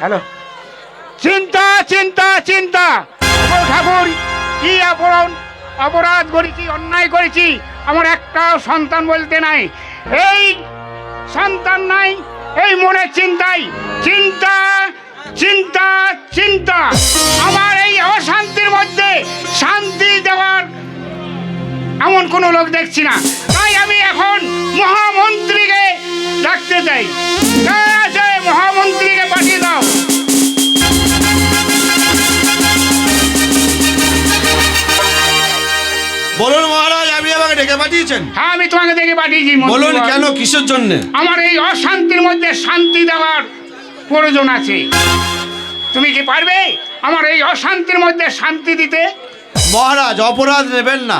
Hello. চিন্তা চিন্তা চিন্তা। ঠাকুর, কি অপরাধ অপরাধ করেছি, অন্যায় করেছি। আমার একটাও সন্তান বলতে নাই। এই সন্তান নাই, এই মনের চিন্তাই। চিন্তা চিন্তা চিন্তা। আমার এই অশান্তির মধ্যে শান্তি দেওয়ার কোনো লোক দেখছি না। তাই আমি এখন মহামন্ত্রীকে ডাকতে চাই। আছে মহামন্ত্রীকে পাঠিয়ে দাও। বলুন মহারাজ আপনি আমাকে ডেকে পাঠিয়েছেন? হ্যাঁ আমি তোমাকে দেখে পাঠিয়েছি বলুন কেন কিসের জন্য? আমার এই অশান্তির মধ্যে শান্তি দেওয়ার প্রয়োজন আছে। তুমি কি পারবে আমার এই অশান্তির মধ্যে শান্তি দিতে? মহারাজ অপরাধ নেবেন না।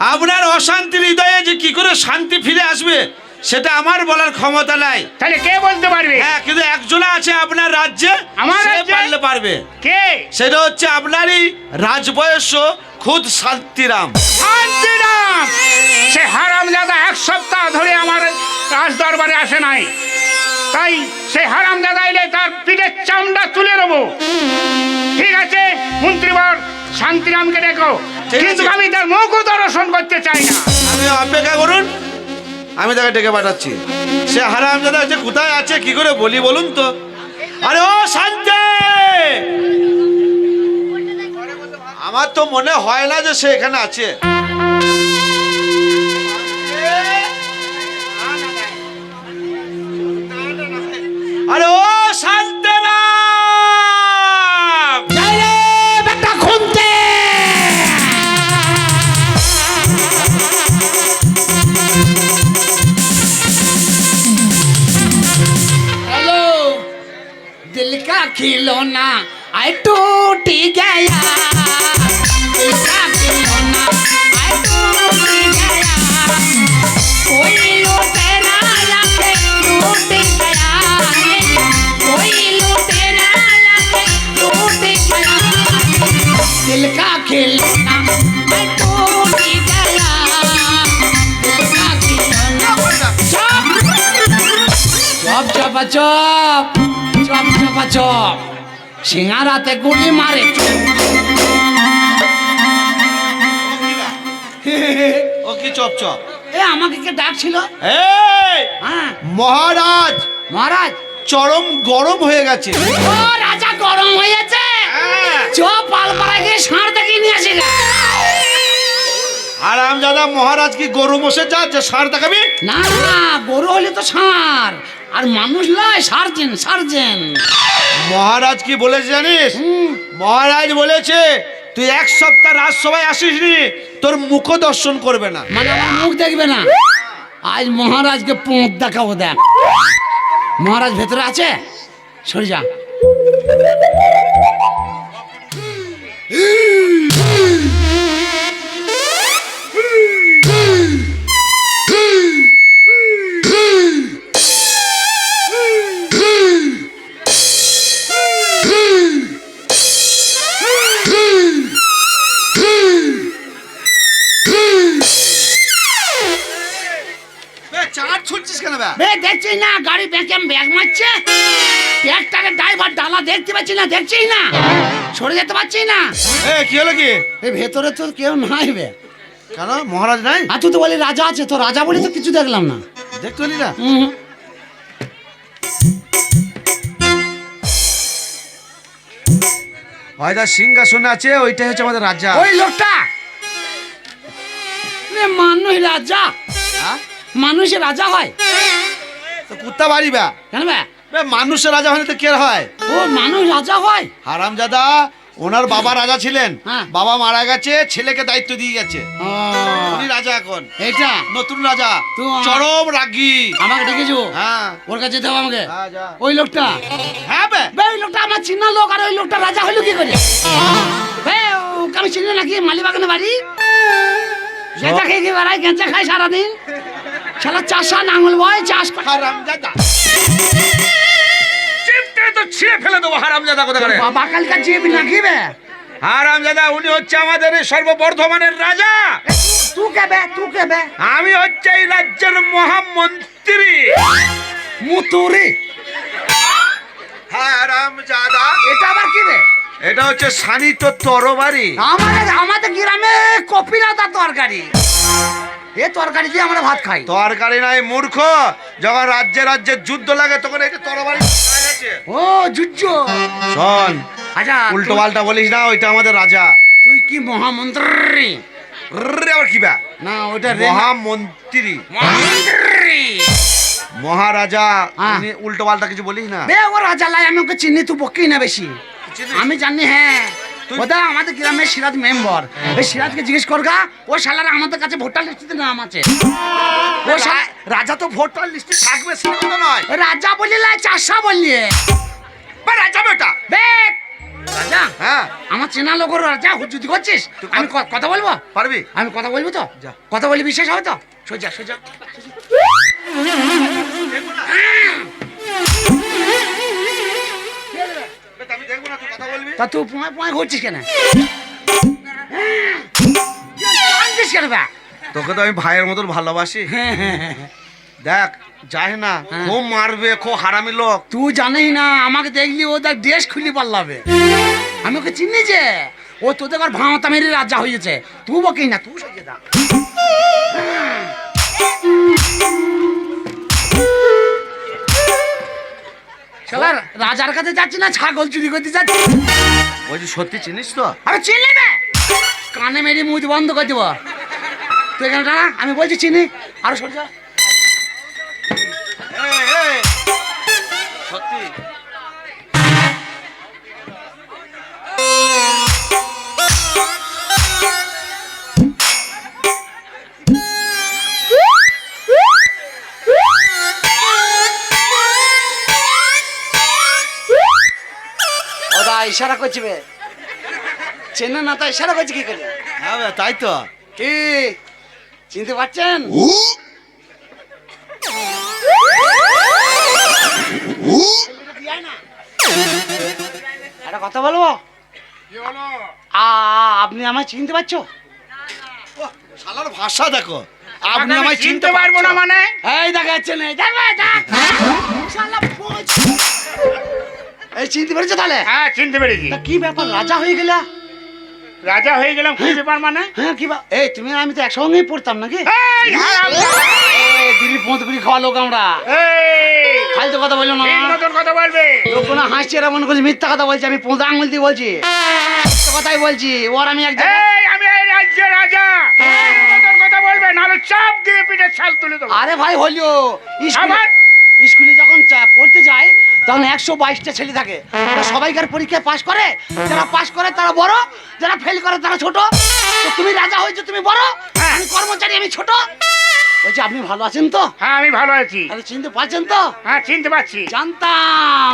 আপনার অশান্তির হৃদয়ে যে কি করে শান্তি ফিরে আসবে সেটা আমার বলার ক্ষমতা নাই। তাহলে কে বলতে পারবে? হ্যাঁ কিন্তু একজন আছে আপনার রাজ্যে আমার? পারলে পারবে। কে? সেটা হচ্ছে আপনারই রাজবয়স্য খুদ শান্তিরাম। শান্তিরাম! সে হারাম দাদা এক সপ্তাহ ধরে আমার রাজ দরবারে আসে নাই। তাই সে হারাম দাদা এলে তার পিঠের চামড়া তুলে নেব। ঠিক আছে মন্ত্রীবর শান্তিরামকে দেখো। কিন্তু আমি তার মুখও দর্শন করতে চাই না। আপনি অপেক্ষা করুন আমি তাকে ডেকে পাঠাচ্ছি। সে হারাম দাদা যে কোথায় আছে কি করে বলি বলুন তো? আরে ও শান্তি! আমার তো মনে হয় না যে সে এখানে আছে। আরে ও শান্তরাম যাই রে বেটা খুনতে! হ্যালো দিল কা খিলোনা আই টুটি গয়া। চপ চপ চপ চপ চপ চপ। সিঙ্গারাতে গুলি মারে। ও কি চপ চপ? এ আমাকে কে ডাকছিল? হ্যাঁ। মহারাজ! মহারাজ। চরম গরম হয়ে গেছে। ও রাজা গরম হয়েছে হ্যাঁ। চ পালপাড়া গিয়ে ষাঁড় দেখে দাদা মহারাজ কি গরু বসে যাচ্ছে সার দেখাবি? না না গরু হলে তো সার। আর মানুষ নয় সার্জেন সার্জেন। মহারাজ কি বলেছে জানিস? মহারাজ বলেছে তুই এক সপ্তাহ রাজসভায় আসিস নি তোর মুখ দর্শন করবে না। মানে আমার মুখ দেখবে না? আজ মহারাজকে পোঁত দেখাবো দেখ। মহারাজ ভেতরে আছে? সরে যা। দেখতে পাচ্ছি না দেখছিস না। সরে যেতে না। এ কি হলো কি? এই ভেতরে তো কেউ নাই বে। কেন? মহারাজ নাই? আর তুই তো বলি রাজা আছে তো রাজা বলে তো কিছু দেখলাম না। দেখতে না? হয়তো সিংহাসনে আছে ওইটাই হচ্ছে আমাদের রাজা। ওই লোকটা! মানুষ রাজা। হ্যাঁ? মানুষের রাজা হয়। তো কুত্তা বাড়ি বা। কেন বে? বে, মানুষের রাজা হলে তো কে হয়? ও মানুষ রাজা হয়? হারাম দাদা ওনার বাবা রাজা ছিলেন। হ্যাঁ। বাবা মারা গেছে ছেলেকে দায়িত্ব দিয়ে গেছে। উনি রাজা এখন। এইটা? নতুন রাজা। চরম রাগী। আমাকে ডেকেছো? হ্যাঁ। ওর কাছে যেতে হবে আমাকে। হ্যাঁ, ওই লোকটা? হ্যাঁ বে। ওই লোকটা আমার চিনা লোক আর ওই লোকটা রাজা হইল কি করে? বে ওকে আমি চিনি নাকি? মালিবাগানে বাড়ি? গেঁচা খেয়ে খেয়ে বেড়ায় গেঁচা খায় সারাদিন। শালা চাষা নাঙল বয় চাষ হারাম দাদা তো ছিঁড়ে ফেলে দেবো করে বাবা কালকার জিবি নাকি বে হারাম উনি হচ্ছে আমাদের এই সর্ববর্ধমানের রাজা। তুই আমি হচ্ছে এই রাজ্যের মহামন্ত্রী। মুতুরি। হ্যাঁ এটা আবার কি রে? এটা হচ্ছে সানিত তরবারি। আমাদের আমাদের গ্রামে কপিলতা তরকারি। এ তরকারি দিয়ে আমরা ভাত খাই। তরকারি নাই মূর্খ। যখন রাজ্যে রাজ্যে যুদ্ধ লাগে তখন এটা তরবারি ও যুদ্ধ। শোন আচ্ছা উল্টো পাল্টা বলিস না ওইটা আমাদের রাজা। তুই কি মহামন্ত্রী? রে আবার কি বা না ওটা মহামন্ত্রী। মহামন্ত্রী? মহারাজা। উল্টো পাল্টা কিছু বলিস না? বে ও রাজা লাই আমি ওকে চিনি তুই বকি না বেশি। আমি জানি হ্যাঁ। ওটা আমাদের গ্রামের সিরাজ মেম্বার। এই সিরাজকে জিজ্ঞেস করগা ও শালারা আমাদের কাছে ভোটার লিস্টে নাম আছে। ও রাজা তো ভোটার লিস্টে থাকবে সেটা তো নয় রাজা বললি লাই চাষা বললি। রাজা বেটা। বে রাজা হ্যাঁ। আমার চেনা লোক রাজা হুজুতি করছিস? আমি কথা বলব? পারবি? আমি কথা বলব তো? যা। কথা বলি বিশ্বাস হবে তো? সোজা সোজা। তা তুই পুঁয় পুঁয় ঘুরছিস কেন? কাঁদছিস কেন বে? তোকে তো আমি ভাইয়ের মতন ভালোবাসি। হ্যাঁ হ্যাঁ হ্যাঁ। দেখ যাই না ও মারবে খুব হারামি লোক। তুই জানিস না আমাকে দেখলি ও দেখ ড্রেস খুলি পাল্লাবে। আমি ওকে চিনি যে ও তোদের ঘর ভাঁতা মেরে রাজা হয়েছে। তুই বকিস না তুই সইয়ে দা। রাজার কাছে যাচ্ছি না ছাগল চুরি করতে যাচ্ছি? বলছি সত্যি চিনিস তো? আরে চিনলি না কানে মেরে মুখ বন্ধ করে দেবো। তুই এখানে দাঁড়া আমি বলছি চিনি। আরও সরে যা সত্যি? করছি বে চেনে না তা ইশারা করছি কি করে? হ্যাঁ বে, তাই তো। কি? চিনতে পারছেন? একটা কথা বলব? আ আপনি আমায় চিনতে পারছ? ওহ, শালার ভাষা দেখো। আপনি আমায় চিনতে পারব না মানে? এই দেখা যাচ্ছে না দেখবে দেখ শালা পোঁচ। এই চিনতে পেরেছ তাহলে? হ্যাঁ চিনতে পেরেছি। কি ব্যাপার রাজা হয়ে গেলা? রাজা হয়ে গেলাম কি ব্যাপার মানে? হ্যাঁ কি এই তুমি আমি তো একসঙ্গেই পড়তাম নাকি? পৌঁছ করি খাওয়া লোক আমরা। ফালতু কথা বলল না। মতন কথা বলবে। লোক কোনো হাসছে এরা মনে করছে মিথ্যা কথা বলছি আমি পোঁদা আঙুল দিয়ে বলছি। কথাই বলছি ওর আমি এক আমি এই রাজ্যের রাজা। মতন কথা বলবে নাহলে চাপ দিয়ে পিঠে ছাল তুলে দেবো। আরে ভাই হলিও স্কুলে যখন পড়তে যায় তখন একশো বাইশটা ছেলে থাকে। সবাইকার পরীক্ষায় পাশ করে যারা পাশ করে তারা বড় যারা ফেল করে তারা ছোট। তো তুমি রাজা হয়েছো তুমি বড় হ্যাঁ। আমি কর্মচারী আমি ছোট। বলছি আপনি ভালো আছেন তো? হ্যাঁ আমি ভালো আছি। চিনতে পারছেন তো? হ্যাঁ চিনতে পারছি। জানতাম।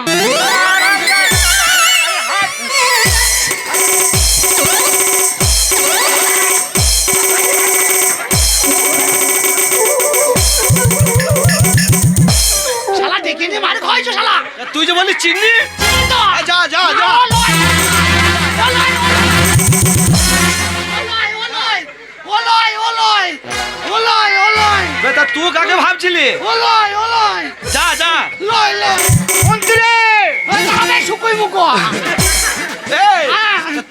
ভাবছিলি ও লয়, ও লয়, যা যা। লয়, লয়। মন্ত্রী! ওই দাঁড়াবে, শুকোই এই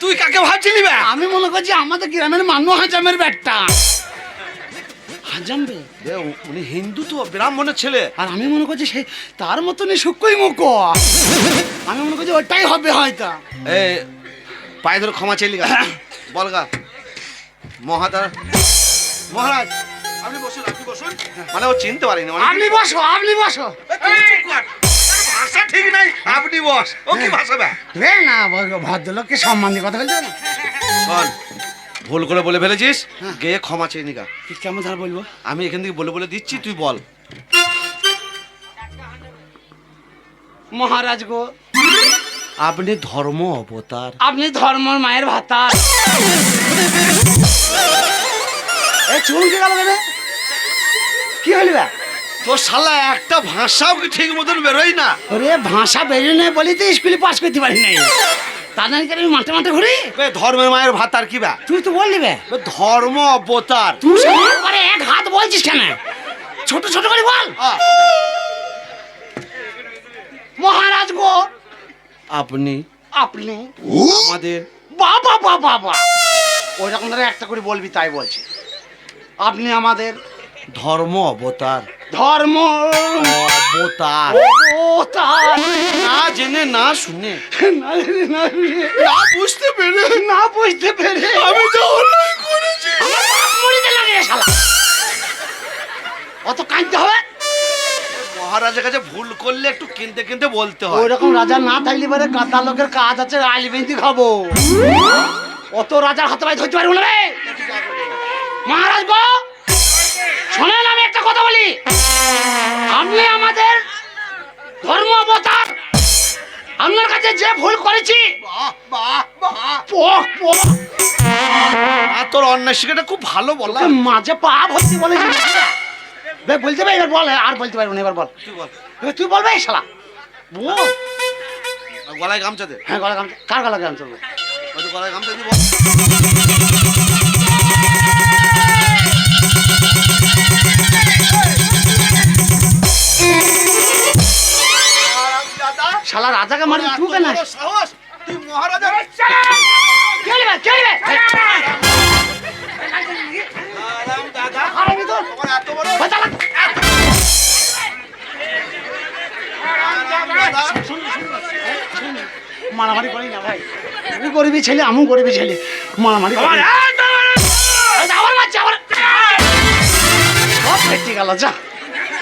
তুই কাকে ভাবছিলি বে? আমি মনে করছি আমাদের গ্রামের মানু হাজামের ব্যাটটা। হাজাম বে। উনি হিন্দু তো ব্রাহ্মণের ছেলে। আর আমি মনে করছি সেই তার মতনই শুকোই মুখো আমি মনে করছি ওটাই হবে হয়তো। পায়ে ধরে ক্ষমা চাইলি গা। বল গা। মহাদার মহারাজ আপনি বসুন। বসুন। মানে ও চিনতে পারিনি আপনি বসো আপনি বসো। ভাষা ঠিক নাই। আপনি বস। ও কি ভাষা বে? না ভদ্রলোককে সম্মান দিয়ে কথা বলতে না শোন ভুল করে বলে ফেলেছিস? গিয়ে ক্ষমা চেয়ে নিগা কি কেমন ধার বলব? আমি এখান থেকে বলে বলে দিচ্ছি তুই বল। মহারাজ গো। আপনি ধর্ম অবতার। আপনি ধর্মর মায়ের ভাতার। এ চুমকে গেল কি হলি? তোর শালা একটা ভাষাও কি ঠিক মতন বেরোই না? ওরে ভাষা বেরিয়ে নেই বলি তো স্কুলে পাস করতে পারি নাই। তাদের কি আমি মাঠে মাঠে ঘুরি? বে ধর্মের মায়ের ভাত আর কি বা? তুই তো বললি বে। ধর্ম অবতার। তুই পরে এক হাত বলছিস কেন? ছোট ছোট করে বল। মহারাজ গো। আপনি? আপনি? আমাদের? বাবা বাবা বাবা। ওই রকম ধরে একটা করে বলবি তাই বলছি। আপনি আমাদের ধর্ম অবতার। ধর্ম অবতার। অবতার। না জেনে না শুনে। না রে, না রে। না বুঝতে পেরে। না বুঝতে পেরে। আমি তো অন্যায় করেছি। মরিতে লাগে শালা। অত কাঁদতে হবে? মহারাজের কাছে ভুল করলে একটু কিনতে কিনতে বলতে হয়। ওই রকম রাজা না থাকলে পরে গাদা লোকের কাজ আছে আলি বেঞ্চি খাব। অত রাজার হাতে পায়ে ধরতে পারব না রে। মহারাজ গো! শোনেন আমি একটা কথা বলি। আপনি আমাদের ধর্ম অবতার। আপনার কাছে যে ভুল করেছি তোর অন্যায় শিখাটা খুব ভালো বললাম তোকে মাঝে পা ভর্তি বলেছি বলতে পারি এবার বল আর বলতে পারব না এবার বল। তুই বল। বলবে শালা। বল। গলায় গামছা দে। হ্যাঁ গলা গামছা। কার গলা গামছা গলায় গামছা শালা রাজাকে মারি তুই কেন সাহস তুই মহারাজা দাদা। তোমার এত বড় মারামারি করি না ভাই। তুই গরিবী ছেলে আমিও গরিবী ছেলে। মারামারি করি সব ফেটে গেল যা।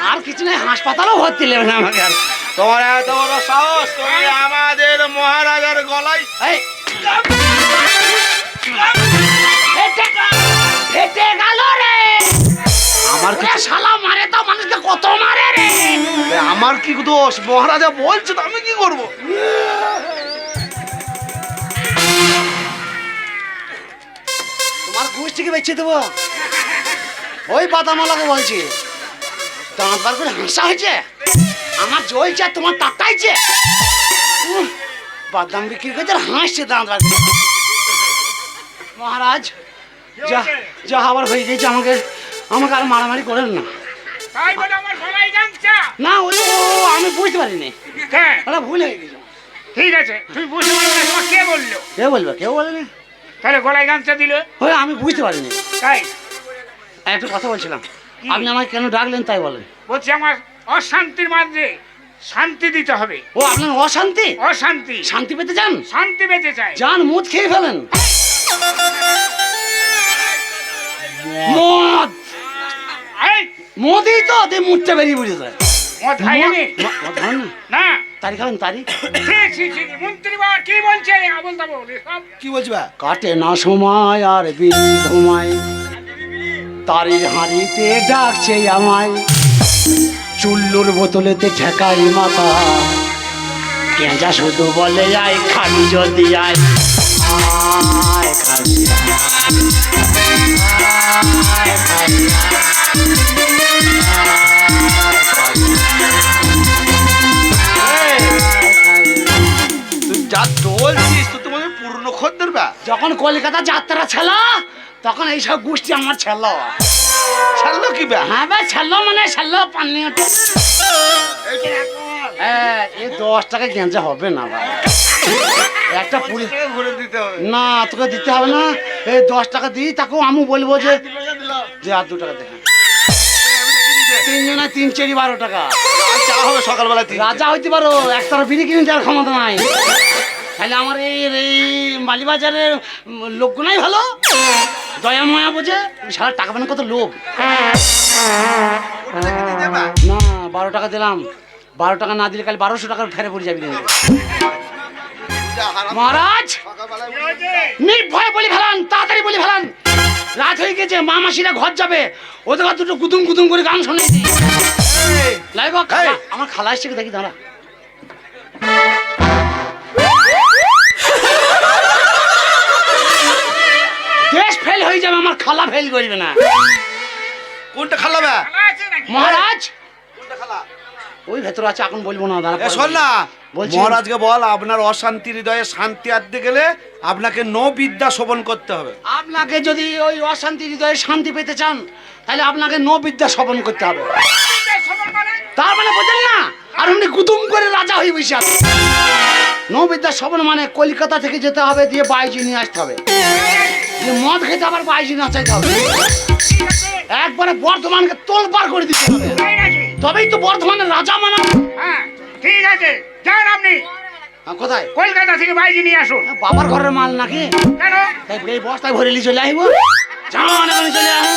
আর কিছু নেই হাসপাতালও ভর্তি নেবে না আমাকে আর। তোমার এত বড় সাহস তুমি আমাদের মহারাজার গলায় ফেটে ফেটে গেল রে। আমার ওরে শালা মারে তো মানুষকে কত মারে রে। আমার কি দোষ? মহারাজা বলছে তো আমি কি করব? তোমার গোষ্ঠীকে বেছে দেবো। ওই বাদামালাকে বলছি। দাঁত বার করে হাসা হয়েছে? আমার জ্বলছে তোমার টাকাইছে উহ, বাদাম বিক্রি করছে হাসছে দাঁত করে। মহারাজ যা যা আবার হয়ে গেছে আমাকে আমাকে আর মারামারি করেন না। না ওই ও আমি বুঝতে পারিনি। হ্যাঁ। ওটা ভুল হয়ে গেছে। ঠিক আছে তুই বুঝতে পারবি না তোমার কে বলল? কে বলবে কেউ বলেনি। তাহলে গলায় গামছা দিল? ওই আমি বুঝতে পারিনি। তাই? একটা কথা বলছিলাম। আপনি আমাকে কেন ডাকলেন তাই বলেন। বলছি আমার অশান্তির মাঝে শান্তি দিতে হবে। ও আপনার অশান্তি? অশান্তি। শান্তি পেতে চান? শান্তি পেতে চাই। যান মুদ খেয়ে ফেলেন। মদ! এই, মদই তো দিয়ে মুদটা বেরিয়ে বুঝে যায়। মদ খাই আমি? মদ খান না? তারি খাবেন তারি মন্ত্রী বাবা কি বলছে? আবল তাবল কি বলছি বা কাটে না সময় আর বিল ধুমায় তারির হাঁড়িতে ডাকছে আমায়। চুল্লুর বোতলেতে ঠেকাই মাথা। কেঁচা শুধু বলে আয় খাবি যদি আয়। খাবি যখন কলকাতা যাত্রা ছিল তখন এইসব গোষ্ঠী আমার ছিল। ছাড়লো কি হ্যাঁ ভাই ছিল মানে ছিল পানি হ্যাঁ এই দশ টাকা গেঞ্জা হবে না ভাই। একটা হবে। না তোকে দিতে হবে না। এই দশ টাকা দিই তাকেও আমি বলব যে যে আর দু টাকা দেখেন। তিনজনে তিন চেরি বারো টাকা। চা হবে সকালবেলা রাজা হইতে পারো একতারা বিড়ি কিনে দেওয়ার ক্ষমতা নাই। তাহলে আমার এই এই মালিবাজারের লোকগুনাই ভালো? দয়া ময়া বোঝে সারা টাকা পানি কত লোভ? না বারো টাকা দিলাম। বারো টাকা না দিলে কাল বারোশো টাকার ফেরে পড়ে যাবি মহারাজ! নির্ভয় বলি ফেলান তাড়াতাড়ি বলি ফেলান। রাত হয়ে গেছে মা মাসিরা ঘর যাবে। ওদের ঘর দুটো গুদুম গুদুম করে গান শুনেছি লাইব আমার খালা এসছে দেখি দাঁড়া। দেশ ফেল হয়ে যাবে আমার খালা ফেল করবে না। খালা মহারাজ কোনটা খালা ওই ভেতর আছে এখন বলব না দাঁড়া এ শোন না। বলছি। মহারাজকে বল আপনার অশান্তি হৃদয়ে শান্তি আনতে গেলে আপনাকে নো বিদ্যা শোভন করতে হবে। আপনাকে যদি ওই অশান্তি হৃদয়ে শান্তি পেতে চান তাহলে আপনাকে ন বিদ্যা শ্রবণ করতে হবে। তার মানে বোঝেন না আর উনি গুদুম করে রাজা হয়ে বসে আছে। নৌবিদ্যা শ্রবণ মানে কলকাতা থেকে যেতে হবে দিয়ে বাইজি নিয়ে আসতে হবে। মদ খেতে আবার বাইজি নাচাইতে হবে। একবারে বর্ধমানকে তোলপার করে দিতে হবে তবেই তো বর্ধমানের রাজা মানা। হ্যাঁ ঠিক আছে। যান আপনি। হ্যাঁ, কোথায়? কলকাতা থেকে বাইজি নিয়ে আসুন। বাবার ঘরের মাল নাকি? কেন? তাই এই বস্তায় ভরে নিয়ে চলে আসব জান এখানে চলে আহ।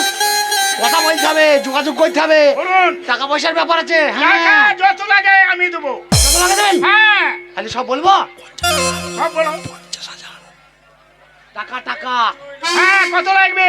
কথা বলতে হবে যোগাযোগ করতে হবে। বলুন। টাকা পয়সার ব্যাপার আছে হ্যাঁ। যত লাগে আমি দেবো। কত লাগে দেবেন? হ্যাঁ। খালি সব বলব? সব বলো। টাকা টাকা। হ্যাঁ কত লাগবে?